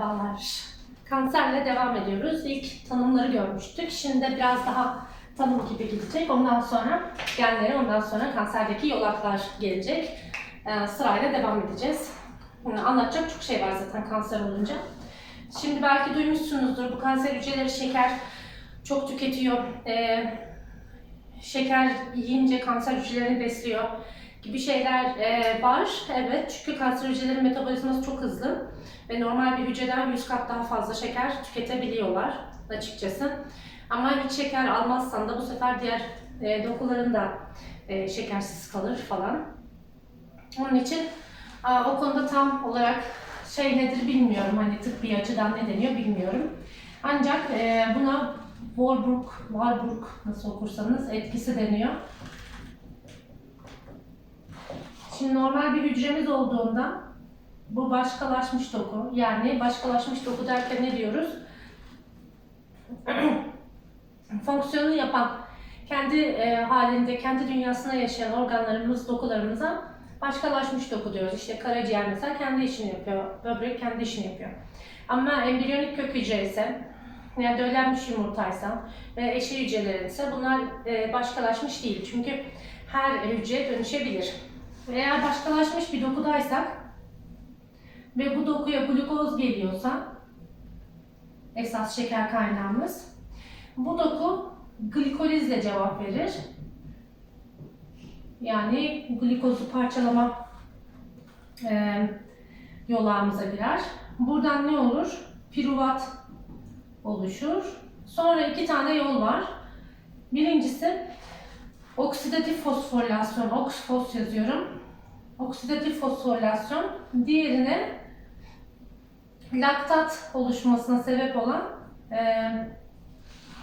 Merhabalar. Kanserle devam ediyoruz. İlk tanımları görmüştük. Şimdi biraz daha tanım gibi gidecek. Ondan sonra genleri, ondan sonra kanserdeki yolaklar gelecek. Ee, sırayla devam edeceğiz. Ee, Anlatacak çok şey var zaten kanser olunca. Şimdi belki duymuşsunuzdur. Bu kanser hücreleri şeker çok tüketiyor. Ee, şeker yiyince kanser hücrelerini besliyor gibi şeyler e, var. Evet çünkü kanser hücrelerinin metabolizması çok hızlı ve normal bir hücreden 100 kat daha fazla şeker tüketebiliyorlar açıkçası. Ama hiç şeker almazsan da bu sefer diğer e, dokuların e, şekersiz kalır falan. Onun için a, o konuda tam olarak şey nedir bilmiyorum. Hani tıbbi açıdan ne deniyor bilmiyorum. Ancak e, buna Warburg, Warburg nasıl okursanız etkisi deniyor. Şimdi normal bir hücremiz olduğunda bu başkalaşmış doku. Yani başkalaşmış doku derken ne diyoruz? Fonksiyonunu yapan, kendi e, halinde, kendi dünyasında yaşayan organlarımız, dokularımıza başkalaşmış doku diyoruz. İşte karaciğer mesela kendi işini yapıyor, böbrek kendi işini yapıyor. Ama embriyonik kök hücre ise, yani döllenmiş yumurtaysa ve eşi hücrelerin ise bunlar e, başkalaşmış değil. Çünkü her hücre dönüşebilir. Eğer başkalaşmış bir dokudaysak ve bu dokuya glukoz geliyorsa esas şeker kaynağımız bu doku glikolizle cevap verir. Yani glikozu parçalama e, yolağımıza girer. Buradan ne olur? Piruvat oluşur. Sonra iki tane yol var. Birincisi oksidatif fosforilasyon, oksfos yazıyorum. Oksidatif fosforilasyon. Diğerine laktat oluşmasına sebep olan e,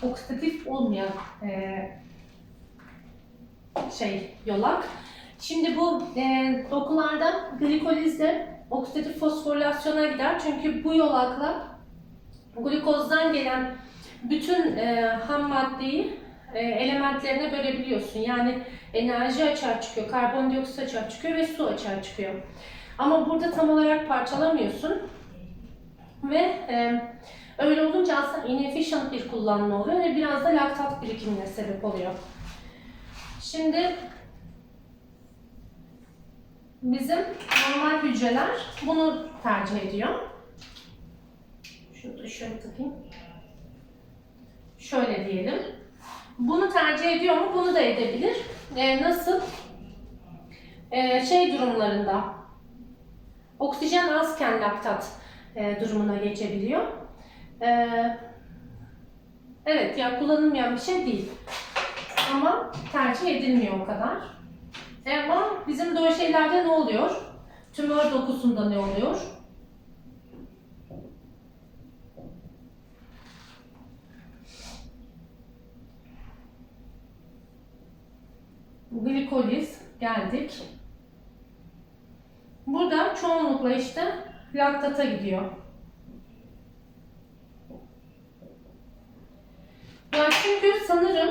oksidatif olmayan e, şey yolak. Şimdi bu e, dokularda glikolizle oksidatif fosforilasyona gider. Çünkü bu yolakla glukozdan gelen bütün e, ham maddeyi e, elementlerine bölebiliyorsun. Yani enerji açığa çıkıyor, karbondioksit açığa çıkıyor ve su açığa çıkıyor. Ama burada tam olarak parçalamıyorsun. Ve e, öyle olunca aslında inefficient bir kullanma oluyor ve biraz da laktat birikimine sebep oluyor. Şimdi bizim normal hücreler bunu tercih ediyor. Şunu da şöyle takayım. Şöyle diyelim. Bunu tercih ediyor mu? Bunu da edebilir. Ee, nasıl? Ee, şey durumlarında oksijen azken laktat e, durumuna geçebiliyor. Ee, evet, ya kullanılmayan bir şey değil. Ama tercih edilmiyor o kadar. Ama bizim de şeylerde ne oluyor? Tümör dokusunda ne oluyor? Glikoliz geldik. Burada çoğunlukla işte laktata gidiyor. Ya çünkü sanırım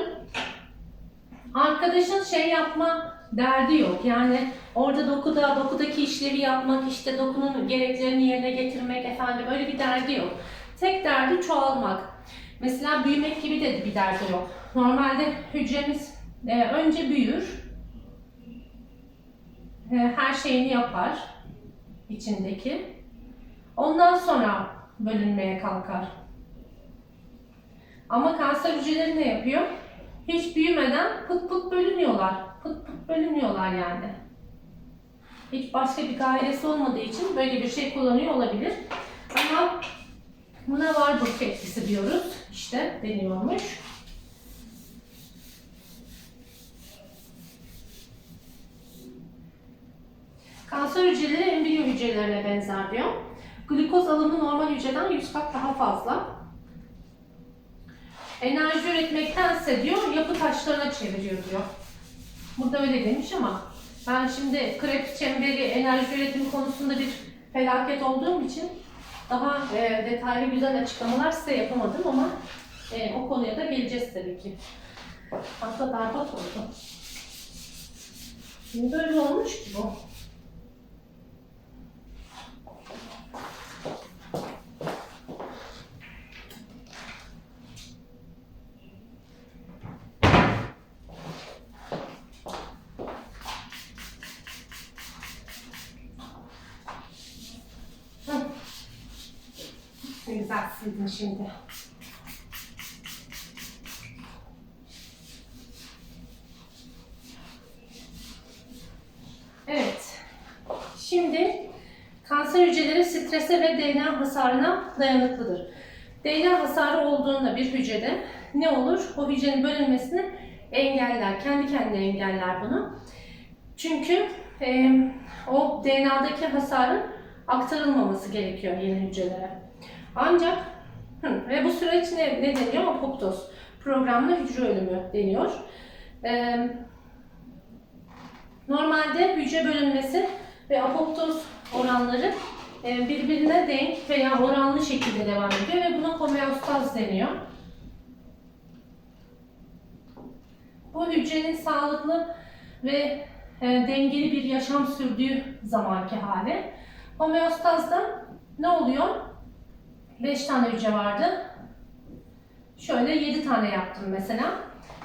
arkadaşın şey yapma derdi yok. Yani orada dokuda, dokudaki işlevi yapmak, işte dokunun gereklerini yerine getirmek efendim öyle bir derdi yok. Tek derdi çoğalmak. Mesela büyümek gibi de bir derdi yok. Normalde hücremiz ee, önce büyür, her şeyini yapar içindeki. Ondan sonra bölünmeye kalkar. Ama kanser hücreleri ne yapıyor? Hiç büyümeden pıt pıt bölünüyorlar. Pıt pıt bölünüyorlar yani. Hiç başka bir gayesi olmadığı için böyle bir şey kullanıyor olabilir. Ama buna var bu etkisi diyoruz. İşte deniyormuş. Kanser hücreleri embriyo hücrelerine benzer diyor. Glikoz alımı normal hücreden 100 kat daha fazla. Enerji üretmektense diyor yapı taşlarına çeviriyor diyor. Burada öyle demiş ama ben şimdi Krebs çemberi enerji üretimi konusunda bir felaket olduğum için daha e, detaylı güzel açıklamalar size yapamadım ama e, o konuya da geleceğiz tabii ki. Hatta berbat oldu. Şimdi böyle olmuş ki bu. Düzeltseydin şimdi. Evet. Şimdi kanser hücreleri strese ve DNA hasarına dayanıklıdır. DNA hasarı olduğunda bir hücrede ne olur? O hücrenin bölünmesini engeller, kendi kendine engeller bunu. Çünkü e, o DNA'daki hasarın aktarılmaması gerekiyor yeni hücrelere. Ancak hı, ve bu süreç ne, ne deniyor? Apoptoz. Programlı hücre ölümü deniyor. E, normalde hücre bölünmesi ve apoptoz oranları e, birbirine denk veya oranlı şekilde devam ediyor ve buna homeostaz deniyor. Bu hücrenin sağlıklı ve e, dengeli bir yaşam sürdüğü zamanki hali. Homeostazda ne oluyor? 5 tane hücre vardı. Şöyle 7 tane yaptım mesela.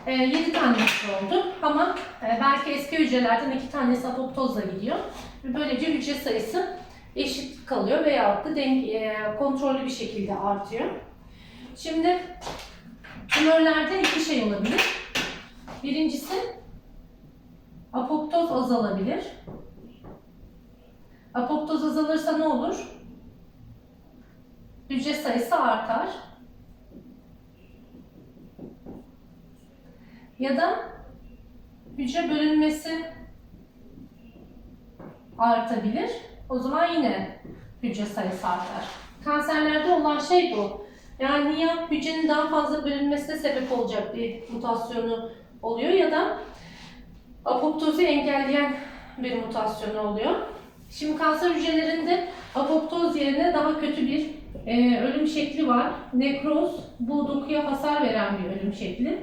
7 tane hücre oldu ama e, belki eski hücrelerden 2 tanesi apoptozla gidiyor. Böylece hücre sayısı eşit kalıyor veyahut da denk, e, kontrollü bir şekilde artıyor. Şimdi tümörlerde iki şey olabilir. Birincisi apoptoz azalabilir. Apoptoz azalırsa ne olur? Hücre sayısı artar. Ya da hücre bölünmesi artabilir. O zaman yine hücre sayısı artar. Kanserlerde olan şey bu. Yani ya hücrenin daha fazla bölünmesine sebep olacak bir mutasyonu oluyor ya da apoptozu engelleyen bir mutasyonu oluyor. Şimdi kanser hücrelerinde apoptoz yerine daha kötü bir e, ölüm şekli var. Nekroz, bu dokuya hasar veren bir ölüm şekli.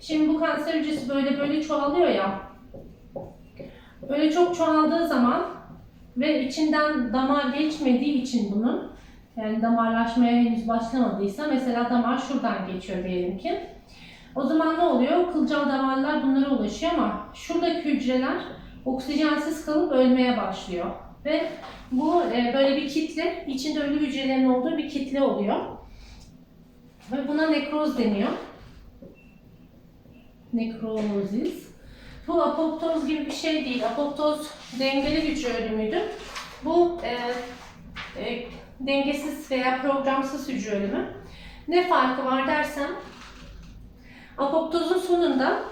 Şimdi bu kanser hücresi böyle böyle çoğalıyor ya. Böyle çok çoğaldığı zaman ve içinden damar geçmediği için bunun yani damarlaşmaya henüz başlamadıysa mesela damar şuradan geçiyor diyelim ki. O zaman ne oluyor? Kılcal damarlar bunlara ulaşıyor ama şuradaki hücreler oksijensiz kalıp ölmeye başlıyor. Ve bu e, böyle bir kitle, içinde ölü hücrelerin olduğu bir kitle oluyor. Ve buna nekroz deniyor. Nekrozis. Bu apoptoz gibi bir şey değil. Apoptoz dengeli hücre ölümüydü. Bu e, e, dengesiz veya programsız hücre ölümü. Ne farkı var dersem, apoptozun sonunda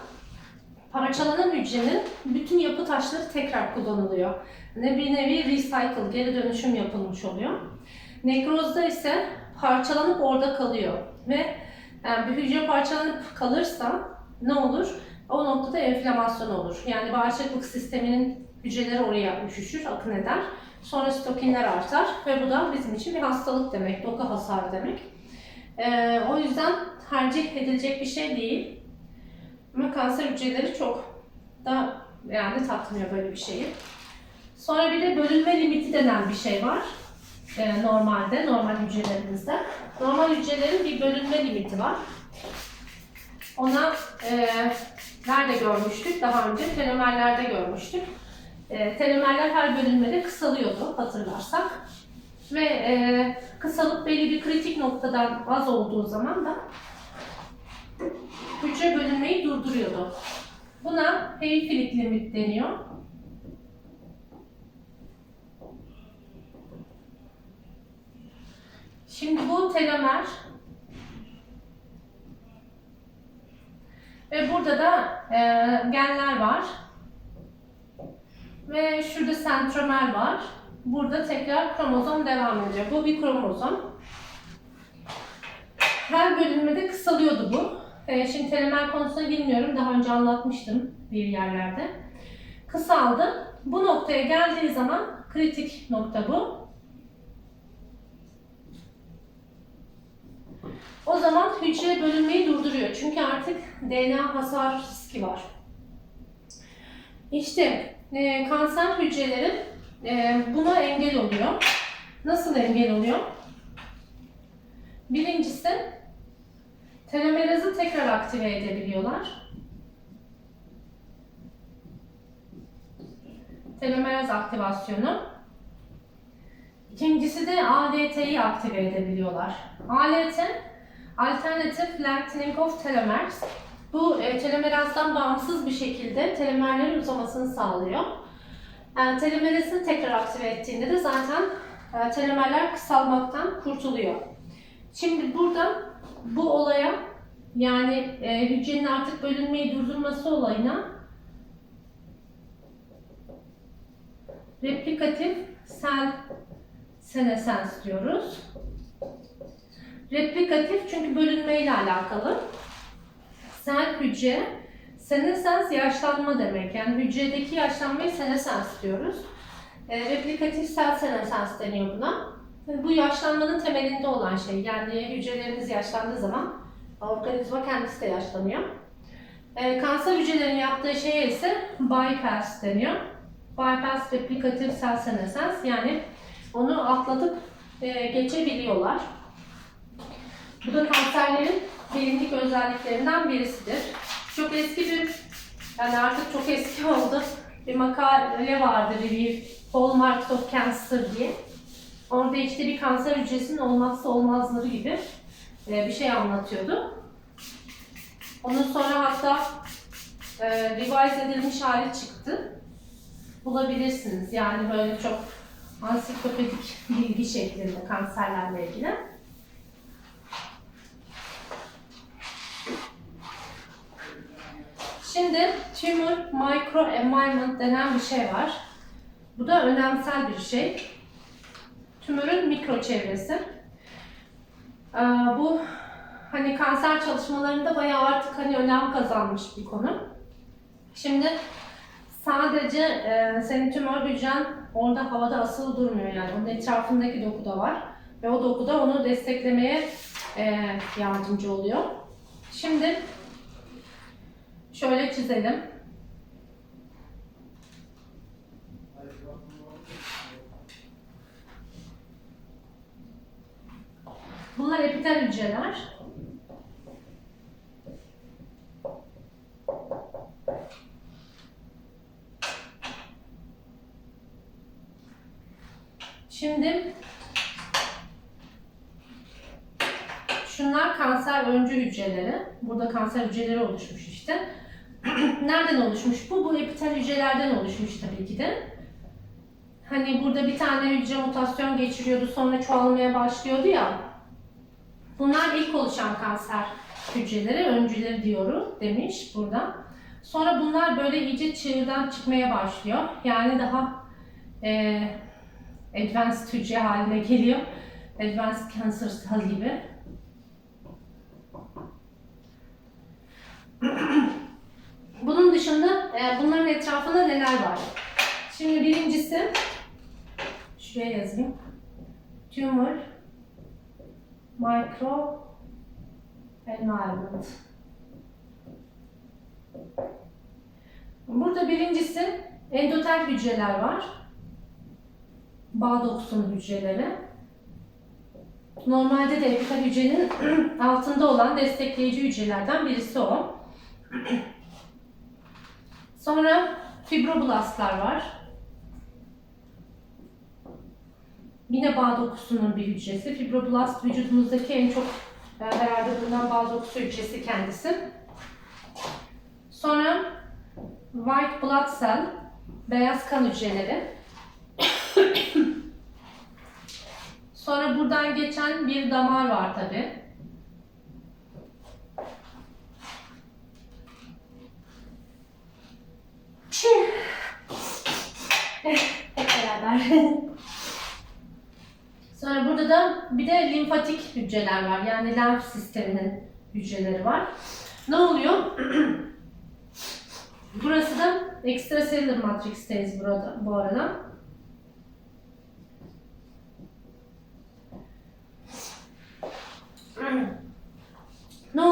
parçalanan hücrenin bütün yapı taşları tekrar kullanılıyor. Ne bir nevi recycle, geri dönüşüm yapılmış oluyor. Nekrozda ise parçalanıp orada kalıyor ve yani bir hücre parçalanıp kalırsa ne olur? O noktada enflamasyon olur. Yani bağışıklık sisteminin hücreleri oraya üşüşür, akın eder. Sonra stokinler artar ve bu da bizim için bir hastalık demek, doku hasarı demek. Ee, o yüzden tercih edilecek bir şey değil. Ama kanser hücreleri çok da yani takmıyor böyle bir şeyi. Sonra bir de bölünme limiti denen bir şey var. Ee, normalde, normal hücrelerimizde. Normal hücrelerin bir bölünme limiti var. Ona e, nerede görmüştük? Daha önce telomerlerde görmüştük. E, telomerler her bölünmede kısalıyordu hatırlarsak. Ve e, kısalıp belli bir kritik noktadan az olduğu zaman da hücre bölünmeyi durduruyordu. Buna heyifilik limit deniyor. Şimdi bu telomer ve burada da e, genler var. Ve şurada sentromer var. Burada tekrar kromozom devam ediyor. Bu bir kromozom. Her bölünmede kısalıyordu bu. E, şimdi telomer konusuna bilmiyorum. Daha önce anlatmıştım bir yerlerde. Kısaldı. Bu noktaya geldiği zaman kritik nokta bu. O zaman hücre bölünmeyi durduruyor. Çünkü artık DNA hasar riski var. İşte e, kanser hücreleri e, buna engel oluyor. Nasıl engel oluyor? Birincisi telomerazı tekrar aktive edebiliyorlar. Telomeraz aktivasyonu. İkincisi de ALT'yi aktive edebiliyorlar. ALT, Alternative Lengthening of Telomeres. Bu e, telomerazdan bağımsız bir şekilde telomerlerin uzamasını sağlıyor. E, telomerezi tekrar aktive ettiğinde de zaten e, telomerler kısalmaktan kurtuluyor. Şimdi burada bu olaya yani e, hücrenin artık bölünmeyi durdurması olayına replikatif sel senesens diyoruz. Replikatif çünkü bölünmeyle alakalı. Sel hücre, senesens yaşlanma demek. Yani hücredeki yaşlanmayı senesens diyoruz. E, replikatif sel senesens deniyor buna. Bu yaşlanmanın temelinde olan şey. Yani hücrelerimiz yaşlandığı zaman organizma kendisi de yaşlanıyor. E, kanser hücrelerin yaptığı şeye ise bypass deniyor. Bypass replikatif sel senesens yani onu atlatıp e, geçebiliyorlar. Bu da kanserlerin bilindik özelliklerinden birisidir. Çok eski bir, yani artık çok eski oldu. Bir makale vardı, bir Hallmarks of Cancer diye. Orada işte bir kanser hücresinin olmazsa olmazları gibi e, bir şey anlatıyordu. Onun sonra hatta e, revise edilmiş hali çıktı. Bulabilirsiniz. Yani böyle çok ansiklopedik bilgi şeklinde kanserlerle ilgili. Şimdi tumor microenvironment denen bir şey var. Bu da önemsel bir şey. Tümörün mikro çevresi. Ee, bu hani kanser çalışmalarında bayağı artık hani önem kazanmış bir konu. Şimdi sadece e, senin tümör hücren orada havada asılı durmuyor yani. Onun etrafındaki doku da var. Ve o doku da onu desteklemeye e, yardımcı oluyor. Şimdi şöyle çizelim. Bunlar epitel hücreler. Şimdi şunlar kanser öncü hücreleri. Burada kanser hücreleri oluşmuş işte. Nereden oluşmuş bu? Bu epitel hücrelerden oluşmuş tabii ki de. Hani burada bir tane hücre mutasyon geçiriyordu sonra çoğalmaya başlıyordu ya. Bunlar ilk oluşan kanser hücreleri, öncüleri diyorum demiş burada. Sonra bunlar böyle iyice çığırdan çıkmaya başlıyor. Yani daha e, advanced hücre haline geliyor. Advanced cancer cell gibi. Bunun dışında e, bunların etrafında neler var? Şimdi birincisi, şuraya yazayım. Tumor micro environment. Burada birincisi endotel hücreler var. Bağ dokusunun hücreleri. Normalde de epitel hücrenin altında olan destekleyici hücrelerden birisi o. Sonra fibroblastlar var. Yine bağ dokusunun bir hücresi. Fibroblast vücudumuzdaki en çok e, herhalde bulunan bağ dokusu hücresi kendisi. Sonra white blood cell, beyaz kan hücreleri. Sonra buradan geçen bir damar var tabi. Hep beraber. Sonra burada da bir de limfatik hücreler var. Yani lenf sisteminin hücreleri var. Ne oluyor? Burası da extracellular matrixteyiz burada bu arada. Ne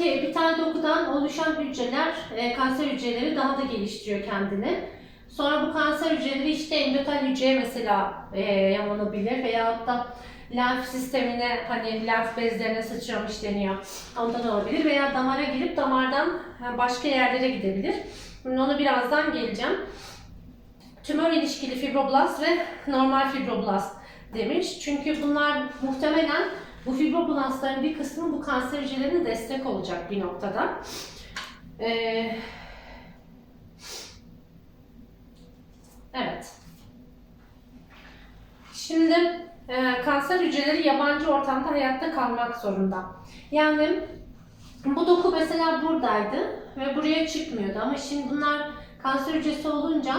Buradaki epitel dokudan oluşan hücreler, e, kanser hücreleri daha da geliştiriyor kendini. Sonra bu kanser hücreleri işte endotel hücreye mesela e, yamanabilir veyahut da lenf sistemine hani lenf bezlerine sıçramış deniyor. Ondan olabilir veya damara girip damardan e, başka yerlere gidebilir. Onu birazdan geleceğim. Tümör ilişkili fibroblast ve normal fibroblast demiş. Çünkü bunlar muhtemelen bu fibroblastların bir kısmı bu kanser hücrelerine destek olacak bir noktada. Ee, evet. Şimdi e, kanser hücreleri yabancı ortamda hayatta kalmak zorunda. Yani bu doku mesela buradaydı ve buraya çıkmıyordu ama şimdi bunlar kanser hücresi olunca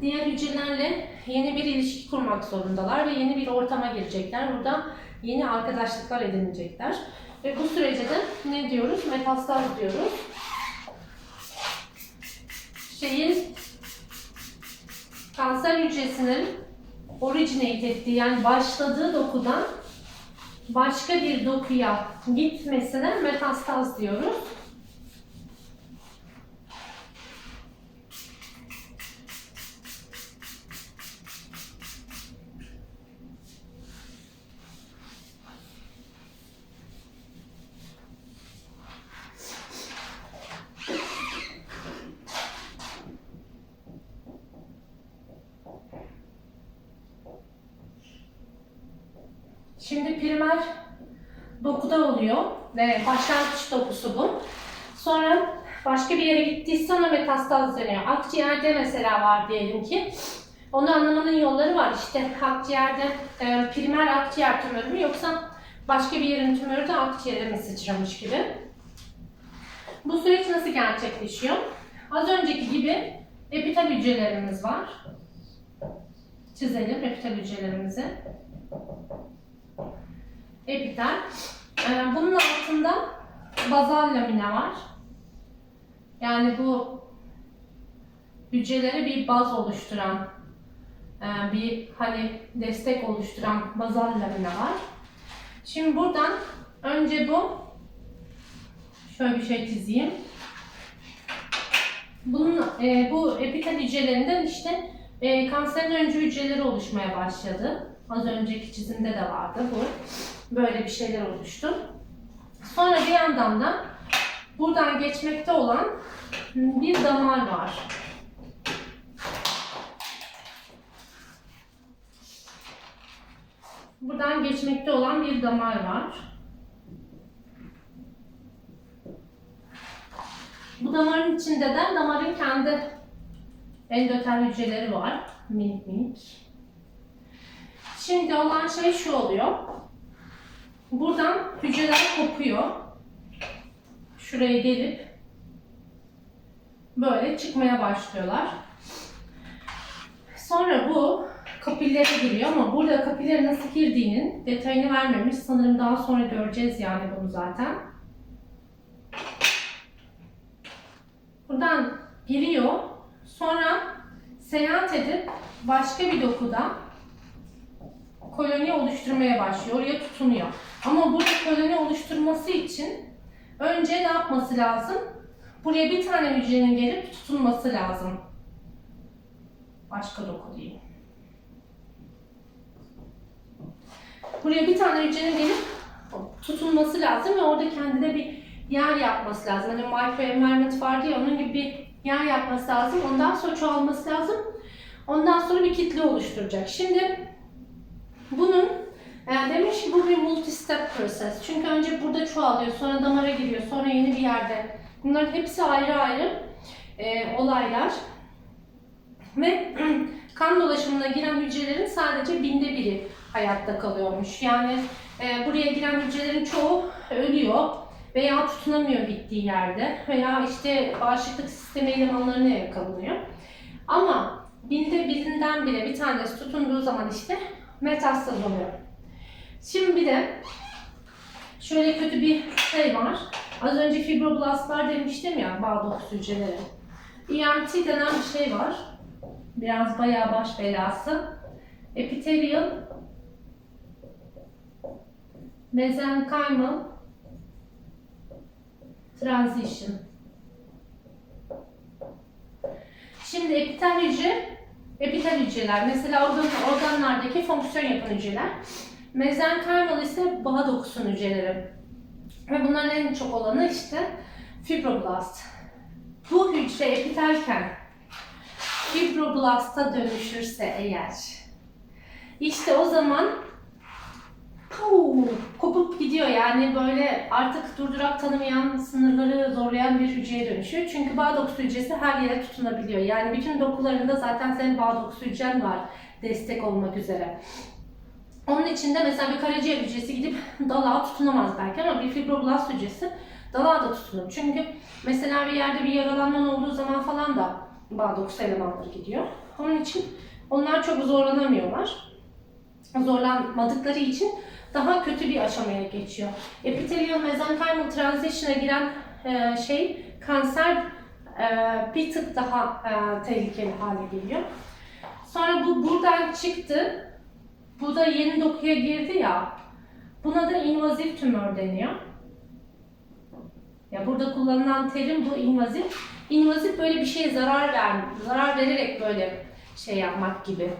diğer hücrelerle yeni bir ilişki kurmak zorundalar ve yeni bir ortama girecekler. Burada yeni arkadaşlıklar edinecekler. Ve bu sürece de ne diyoruz? Metastaz diyoruz. Şeyin kanser hücresinin originate ettiği yani başladığı dokudan başka bir dokuya gitmesine metastaz diyoruz. Şimdi primer dokuda oluyor ve başlangıç dokusu bu. Sonra başka bir yere gittiyse ona metastaz deniyor. Akciğerde mesela var diyelim ki. Onu anlamanın yolları var. İşte akciğerde e, primer akciğer tümörü mü yoksa başka bir yerin tümörü de akciğere mi sıçramış gibi. Bu süreç nasıl gerçekleşiyor? Az önceki gibi epitel hücrelerimiz var. Çizelim epitel hücrelerimizi epitel. Ee, bunun altında bazal lamine var. Yani bu hücrelere bir baz oluşturan, e, bir hani destek oluşturan bazal lamine var. Şimdi buradan önce bu şöyle bir şey çizeyim. Bunun e, bu epitel hücrelerinden işte e, kanserin öncü hücreleri oluşmaya başladı. Az önceki çizimde de vardı bu. Böyle bir şeyler oluştu. Sonra bir yandan da buradan geçmekte olan bir damar var. Buradan geçmekte olan bir damar var. Bu damarın içinde de damarın kendi endotel hücreleri var. Minik minik. Şimdi olan şey şu oluyor. Buradan hücreler kopuyor. Şuraya gelip böyle çıkmaya başlıyorlar. Sonra bu kapillere giriyor ama burada kapillere nasıl girdiğinin detayını vermemiş. Sanırım daha sonra göreceğiz yani bunu zaten. Buradan giriyor. Sonra seyahat edip başka bir dokuda koloni oluşturmaya başlıyor. Oraya tutunuyor. Ama burada koloni oluşturması için önce ne yapması lazım? Buraya bir tane hücrenin gelip tutunması lazım. Başka doku değil. Buraya bir tane hücrenin gelip tutunması lazım ve orada kendine bir yer yapması lazım. Hani microenvironment vardı ya onun gibi bir yer yapması lazım. Ondan sonra çoğalması lazım. Ondan sonra bir kitle oluşturacak. Şimdi bunun yani demiş ki bu bir multi-step process. Çünkü önce burada çoğalıyor, sonra damara giriyor, sonra yeni bir yerde. Bunların hepsi ayrı ayrı e, olaylar. Ve kan dolaşımına giren hücrelerin sadece binde biri hayatta kalıyormuş. Yani e, buraya giren hücrelerin çoğu ölüyor veya tutunamıyor bittiği yerde veya işte bağışıklık sistemi elemanlarına yakalanıyor. Ama binde birinden bile bir tanesi tutunduğu zaman işte metastaz oluyor. Şimdi bir de şöyle kötü bir şey var. Az önce fibroblastlar demiştim ya bağ dokusu hücreleri. EMT denen bir şey var. Biraz bayağı baş belası. Epithelial mesenchymal transition. Şimdi epitel hücre, epitel hücreler. Mesela organ, organlardaki fonksiyon yapan hücreler. Mezenkaymal ise bağ dokusun hücreleri. Ve bunların en çok olanı işte fibroblast. Bu hücre epitelken fibroblasta dönüşürse eğer İşte o zaman puu, kopup gidiyor yani böyle artık durdurak tanımayan, sınırları zorlayan bir hücreye dönüşüyor. Çünkü bağ dokusu hücresi her yere tutunabiliyor. Yani bütün dokularında zaten senin bağ dokusu hücren var destek olmak üzere. Onun içinde mesela bir karaciğer hücresi gidip dalağa tutunamaz belki ama bir fibroblast hücresi dalağa da tutunur. Çünkü mesela bir yerde bir yaralanman olduğu zaman falan da bağ dokusu elemanları gidiyor. Onun için onlar çok zorlanamıyorlar. Zorlanmadıkları için daha kötü bir aşamaya geçiyor. Epithelial mesenchymal transition'a giren e, şey kanser e, bir tık daha e, tehlikeli hale geliyor. Sonra bu buradan çıktı. Bu da yeni dokuya girdi ya. Buna da invazif tümör deniyor. Ya burada kullanılan terim bu invazif. İnvazif böyle bir şeye zarar ver, zarar vererek böyle şey yapmak gibi.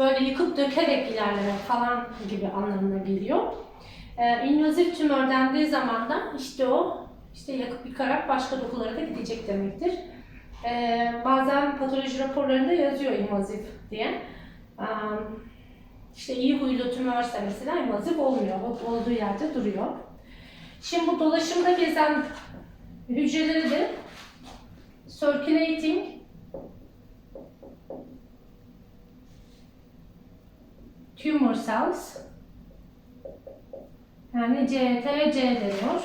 Böyle yıkıp dökerek ilerlemek falan gibi anlamına geliyor. Ee, invazif tümör dendiği zaman da işte o işte yakıp yıkarak başka dokulara da gidecek demektir. Ee, bazen patoloji raporlarında yazıyor invazif diye. Ee, işte iyi huylu tümörse mesela invazif olmuyor. Olduğu yerde duruyor. Şimdi bu dolaşımda gezen hücreleri de circulating tumor cells yani CTC deniyor.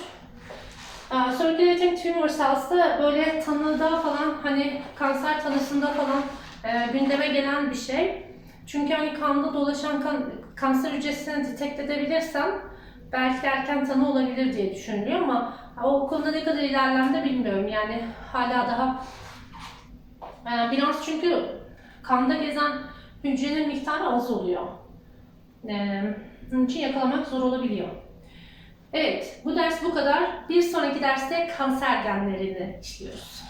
Aa, Circulating tumor cells da böyle tanıda falan hani kanser tanısında falan e, gündeme gelen bir şey. Çünkü hani kanda dolaşan kan, kanser hücresini detekt edebilirsen belki erken tanı olabilir diye düşünülüyor ama o konuda ne kadar ilerlendi bilmiyorum. Yani hala daha e, biraz çünkü kanda gezen hücrenin miktarı az oluyor. E, için yakalamak zor olabiliyor. Evet, bu ders bu kadar. Bir sonraki derste kanser genlerini işliyoruz.